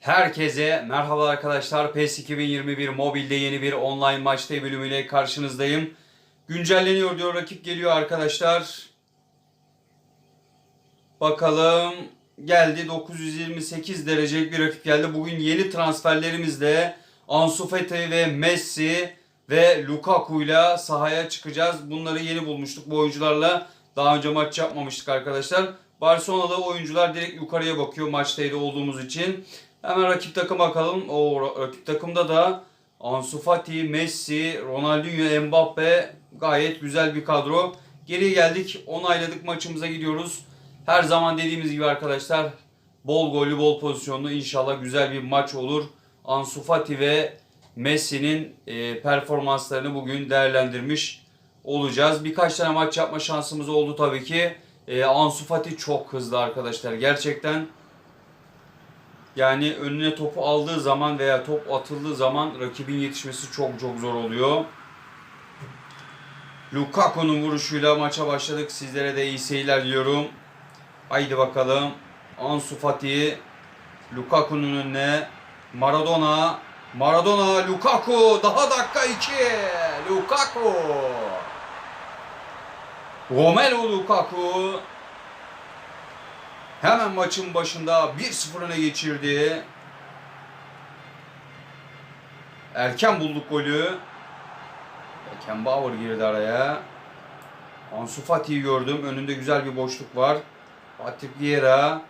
Herkese merhaba arkadaşlar. PES 2021 mobilde yeni bir online maçta bölümüyle karşınızdayım. Güncelleniyor diyor rakip geliyor arkadaşlar. Bakalım geldi 928 derecelik bir rakip geldi. Bugün yeni transferlerimizle Ansu Fati ve Messi ve Lukaku ile sahaya çıkacağız. Bunları yeni bulmuştuk bu oyuncularla. Daha önce maç yapmamıştık arkadaşlar. Barcelona'da oyuncular direkt yukarıya bakıyor maçtaydı olduğumuz için. Hemen rakip takım bakalım. O ra- rakip takımda da Ansu Fati, Messi, Ronaldinho, Mbappe gayet güzel bir kadro. Geri geldik. Onayladık maçımıza gidiyoruz. Her zaman dediğimiz gibi arkadaşlar bol gollü bol pozisyonlu inşallah güzel bir maç olur. Ansu Fati ve Messi'nin e, performanslarını bugün değerlendirmiş olacağız. Birkaç tane maç yapma şansımız oldu tabii ki. E, Ansu Fati çok hızlı arkadaşlar. Gerçekten yani önüne topu aldığı zaman veya top atıldığı zaman rakibin yetişmesi çok çok zor oluyor. Lukaku'nun vuruşuyla maça başladık. Sizlere de iyi seyirler diliyorum. Haydi bakalım. Ansu Fati Lukaku'nun önüne Maradona Maradona Lukaku daha dakika 2 Lukaku Romelu Lukaku Hemen maçın başında 1-0 öne geçirdi. Erken bulduk golü. Beckenbauer girdi araya. Ansu Fati'yi gördüm. Önünde güzel bir boşluk var. Patrick Vieira.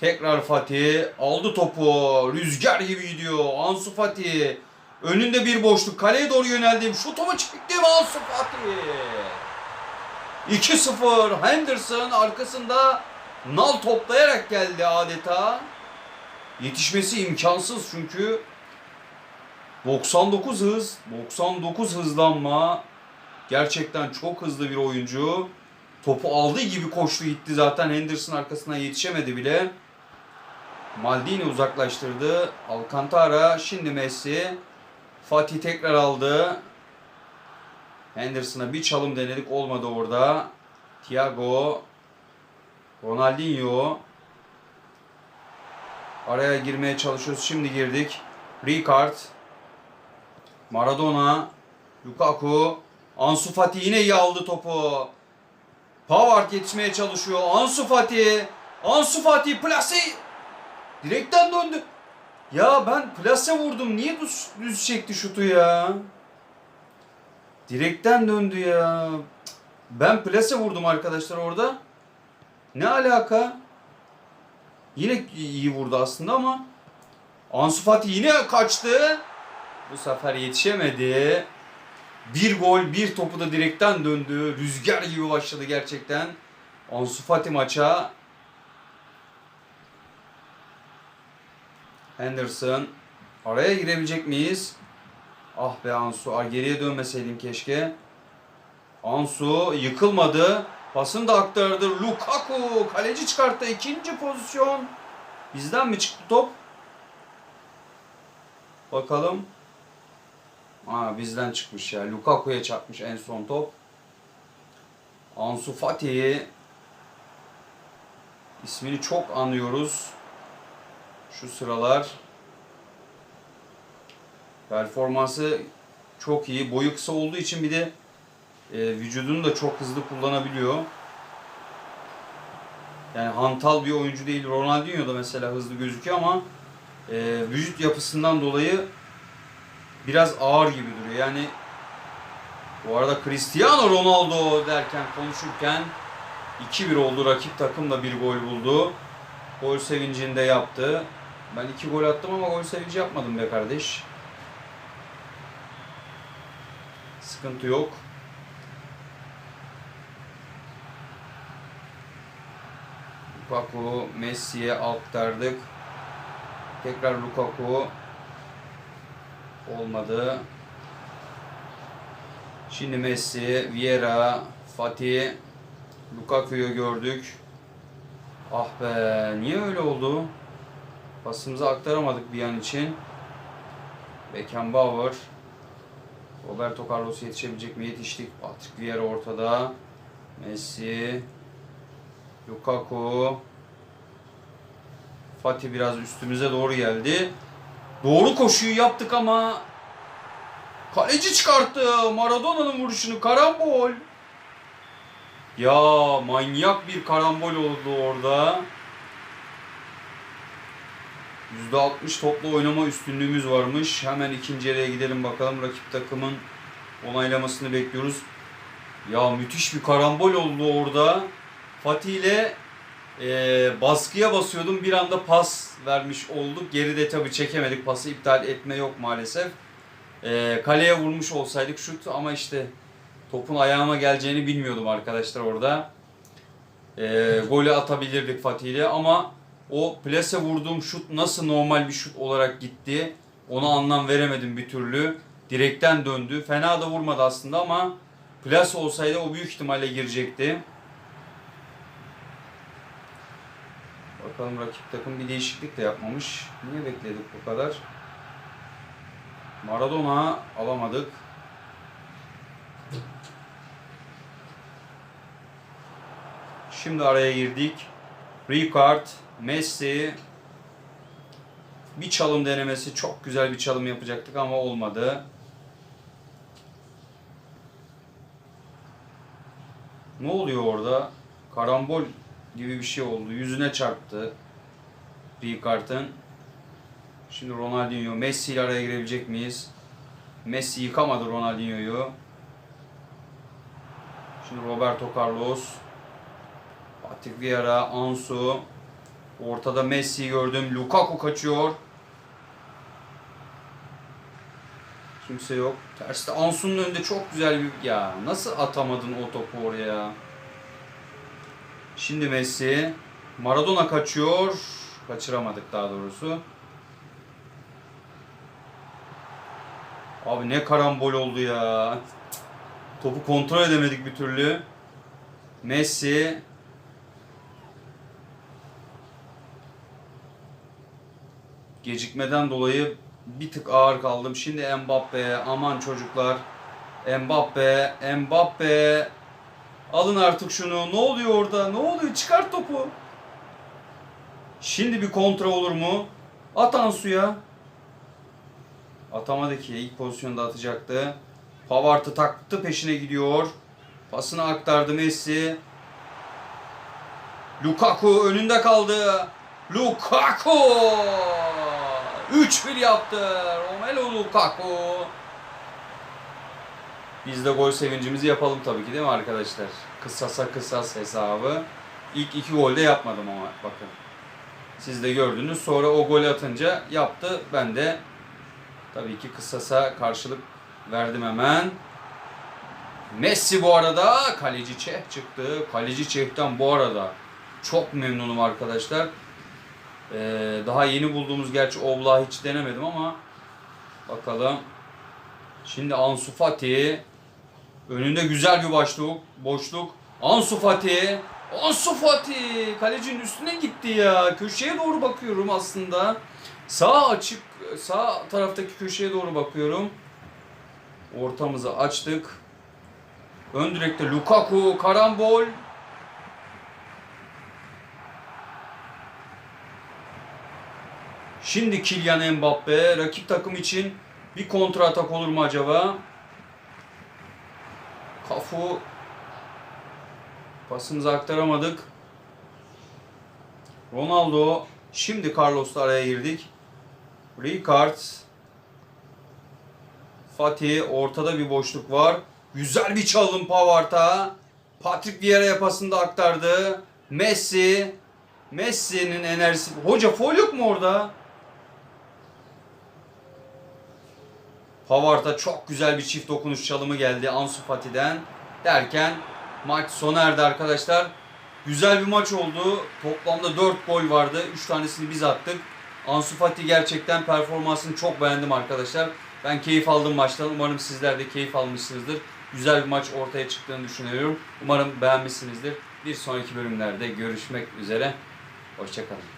Tekrar Fatih. Aldı topu. Rüzgar gibi gidiyor. Ansu Fati. Önünde bir boşluk. Kaleye doğru yöneldim. Şutumu çektim Ansu Fati. 2-0. Henderson arkasında nal toplayarak geldi adeta. Yetişmesi imkansız çünkü 99 hız, 99 hızlanma. Gerçekten çok hızlı bir oyuncu. Topu aldığı gibi koştu gitti zaten. Henderson arkasına yetişemedi bile. Maldini uzaklaştırdı. Alcantara şimdi Messi. Fatih tekrar aldı. Henderson'a bir çalım denedik olmadı orada. Thiago Ronaldinho araya girmeye çalışıyoruz. Şimdi girdik. Ricard Maradona Lukaku Ansu Fati yine iyi aldı topu. Pavard yetişmeye çalışıyor. Ansu Fati Ansu Fati plase direkten döndü. Ya ben plase vurdum. Niye düz, düz çekti şutu ya? Direkten döndü ya. Ben plase vurdum arkadaşlar orada. Ne alaka? Yine iyi vurdu aslında ama Ansu Fati yine kaçtı. Bu sefer yetişemedi. Bir gol, bir topu da direkten döndü. Rüzgar gibi başladı gerçekten. Ansu Fati maça. Henderson. Araya girebilecek miyiz? Ah be Ansu. Geriye dönmeseydim keşke. Ansu yıkılmadı. Pasını da aktardı. Lukaku kaleci çıkarttı. ikinci pozisyon. Bizden mi çıktı top? Bakalım. Aa, bizden çıkmış ya. Lukaku'ya çarpmış en son top. Ansu Fati ismini çok anıyoruz. Şu sıralar. Performansı çok iyi. Boyu kısa olduğu için bir de e, vücudunu da çok hızlı kullanabiliyor. Yani hantal bir oyuncu değil. Ronaldinho da mesela hızlı gözüküyor ama e, vücut yapısından dolayı biraz ağır gibi duruyor. Yani bu arada Cristiano Ronaldo derken konuşurken 2-1 oldu. Rakip takım da bir gol buldu. Gol sevincini de yaptı. Ben iki gol attım ama gol sevinci yapmadım be kardeş. Sıkıntı yok. Lukaku Messi'ye aktardık. Tekrar Lukaku olmadı. Şimdi Messi, Vieira, Fatih, Lukaku'yu gördük. Ah be, niye öyle oldu? Pasımızı aktaramadık bir an için. Beckenbauer. Roberto Carlos yetişebilecek mi? Yetiştik. Patrick Vieira ortada. Messi. Lukaku. Fatih biraz üstümüze doğru geldi. Doğru koşuyu yaptık ama kaleci çıkarttı. Maradona'nın vuruşunu karambol. Ya manyak bir karambol oldu orada. %60 toplu oynama üstünlüğümüz varmış. Hemen ikinci yarıya gidelim bakalım. Rakip takımın onaylamasını bekliyoruz. Ya müthiş bir karambol oldu orada. Fatih ile e, baskıya basıyordum. Bir anda pas vermiş olduk. Geride tabii çekemedik. Pası iptal etme yok maalesef. E, kaleye vurmuş olsaydık şut ama işte topun ayağıma geleceğini bilmiyordum arkadaşlar orada. E, golü atabilirdik Fatih ile ama o plase vurduğum şut nasıl normal bir şut olarak gitti ona anlam veremedim bir türlü. Direkten döndü. Fena da vurmadı aslında ama plase olsaydı o büyük ihtimalle girecekti. Bakalım rakip takım bir değişiklik de yapmamış. Niye bekledik bu kadar? Maradona alamadık. Şimdi araya girdik. Ricard, Messi bir çalım denemesi çok güzel bir çalım yapacaktık ama olmadı. Ne oluyor orada? Karambol gibi bir şey oldu. Yüzüne çarptı. Ricard'ın. Şimdi Ronaldinho, Messi ile araya girebilecek miyiz? Messi yıkamadı Ronaldinho'yu. Şimdi Roberto Carlos. Patrick Vieira, Ansu. Ortada Messi'yi gördüm. Lukaku kaçıyor. Kimse yok. Terste Ansu'nun önünde çok güzel bir... Ya nasıl atamadın o topu oraya? Şimdi Messi. Maradona kaçıyor. Kaçıramadık daha doğrusu. Abi ne karambol oldu ya. Topu kontrol edemedik bir türlü. Messi. Gecikmeden dolayı bir tık ağır kaldım. Şimdi Mbappe. Aman çocuklar. Mbappe. Mbappe. Alın artık şunu. Ne oluyor orada? Ne oluyor? Çıkart topu. Şimdi bir kontra olur mu? At Ansu'ya. Atamadı ki. ilk pozisyonda atacaktı. Pavard'ı taktı peşine gidiyor. Pasını aktardı Messi. Lukaku önünde kaldı. Lukaku! 3-1 yaptı. Romelu Lukaku. Biz de gol sevincimizi yapalım tabii ki değil mi arkadaşlar? Kısasa kısas hesabı. İlk iki golde yapmadım ama bakın. Siz de gördünüz. Sonra o golü atınca yaptı. Ben de tabii ki kısasa karşılık verdim hemen. Messi bu arada kaleci Çeh çıktı. Kaleci Çeh'ten bu arada çok memnunum arkadaşlar. Ee, daha yeni bulduğumuz gerçi Oblak'ı hiç denemedim ama bakalım. Şimdi Ansu Fati önünde güzel bir boşluk. Boşluk. Ansu Fati. Ansu Fati kalecinin üstüne gitti ya. Köşeye doğru bakıyorum aslında. Sağ açık sağ taraftaki köşeye doğru bakıyorum. Ortamızı açtık. Ön direkte Lukaku karambol. Şimdi Kylian Mbappe rakip takım için bir kontra atak olur mu acaba? Kafu pasımızı aktaramadık. Ronaldo şimdi Carlos'la araya girdik. Ricard Fatih ortada bir boşluk var. Güzel bir çalım Pavard'a. Patrick Vieira'ya pasını da aktardı. Messi Messi'nin enerjisi. Hoca foul yok mu orada? Pavard'a çok güzel bir çift dokunuş çalımı geldi Ansu Fati'den. Derken maç sona erdi arkadaşlar. Güzel bir maç oldu. Toplamda 4 gol vardı. 3 tanesini biz attık. Ansu Fati gerçekten performansını çok beğendim arkadaşlar. Ben keyif aldım maçtan. Umarım sizler de keyif almışsınızdır. Güzel bir maç ortaya çıktığını düşünüyorum. Umarım beğenmişsinizdir. Bir sonraki bölümlerde görüşmek üzere. Hoşçakalın.